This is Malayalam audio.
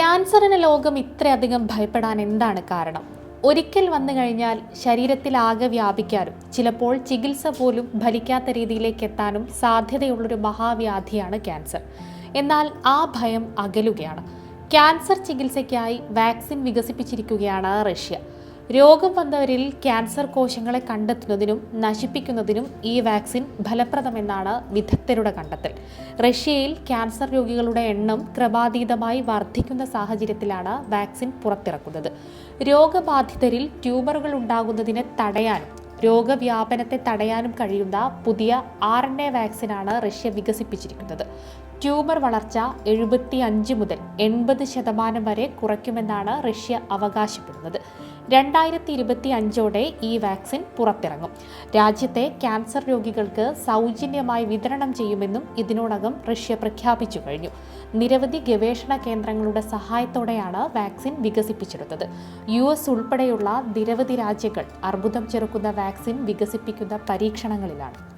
ക്യാൻസറിന് ലോകം ഇത്രയധികം ഭയപ്പെടാൻ എന്താണ് കാരണം? ഒരിക്കൽ വന്നു കഴിഞ്ഞാൽ ശരീരത്തിൽ ശരീരത്തിലാകെ വ്യാപിക്കാനും ചിലപ്പോൾ ചികിത്സ പോലും ഭരിക്കാത്ത രീതിയിലേക്ക് എത്താനും സാധ്യതയുള്ളൊരു മഹാവ്യാധിയാണ് ക്യാൻസർ. എന്നാൽ ആ ഭയം അകലുകയാണ്. ക്യാൻസർ ചികിത്സയ്ക്കായി വാക്സിൻ വികസിപ്പിച്ചിരിക്കുകയാണ് റഷ്യ. രോഗം വന്നവരിൽ ക്യാൻസർ കോശങ്ങളെ കണ്ടെത്തുന്നതിനും നശിപ്പിക്കുന്നതിനും ഈ വാക്സിൻ ഫലപ്രദമെന്നാണ് വിദഗ്ധരുടെ കണ്ടെത്തൽ. റഷ്യയിൽ ക്യാൻസർ രോഗികളുടെ എണ്ണം ക്രമാതീതമായി വർദ്ധിക്കുന്ന സാഹചര്യത്തിലാണ് വാക്സിൻ പുറത്തിറക്കുന്നത്. രോഗബാധിതരിൽ ട്യൂമറുകൾ ഉണ്ടാകുന്നതിനെ തടയാനും രോഗവ്യാപനത്തെ തടയാനും കഴിയുന്ന പുതിയ ആർ എൻ എ വാക്സിനാണ് റഷ്യ വികസിപ്പിച്ചിരിക്കുന്നത്. ട്യൂമർ വളർച്ച എഴുപത്തി അഞ്ച് മുതൽ എൺപത് ശതമാനം വരെ കുറയ്ക്കുമെന്നാണ് റഷ്യ അവകാശപ്പെടുന്നത്. രണ്ടായിരത്തി ഇരുപത്തി അഞ്ചോടെ ഈ വാക്സിൻ പുറത്തിറങ്ങും. രാജ്യത്തെ ക്യാൻസർ രോഗികൾക്ക് സൗജന്യമായി വിതരണം ചെയ്യുമെന്നും ഇതിനോടകം റഷ്യ പ്രഖ്യാപിച്ചു കഴിഞ്ഞു. നിരവധി ഗവേഷണ കേന്ദ്രങ്ങളുടെ സഹായത്തോടെയാണ് വാക്സിൻ വികസിപ്പിച്ചെടുത്തത്. യു എസ് ഉൾപ്പെടെയുള്ള നിരവധി രാജ്യങ്ങൾ അർബുദം ചെറുക്കുന്ന വാക്സിൻ വികസിപ്പിക്കുന്ന പരീക്ഷണങ്ങളിലാണ്.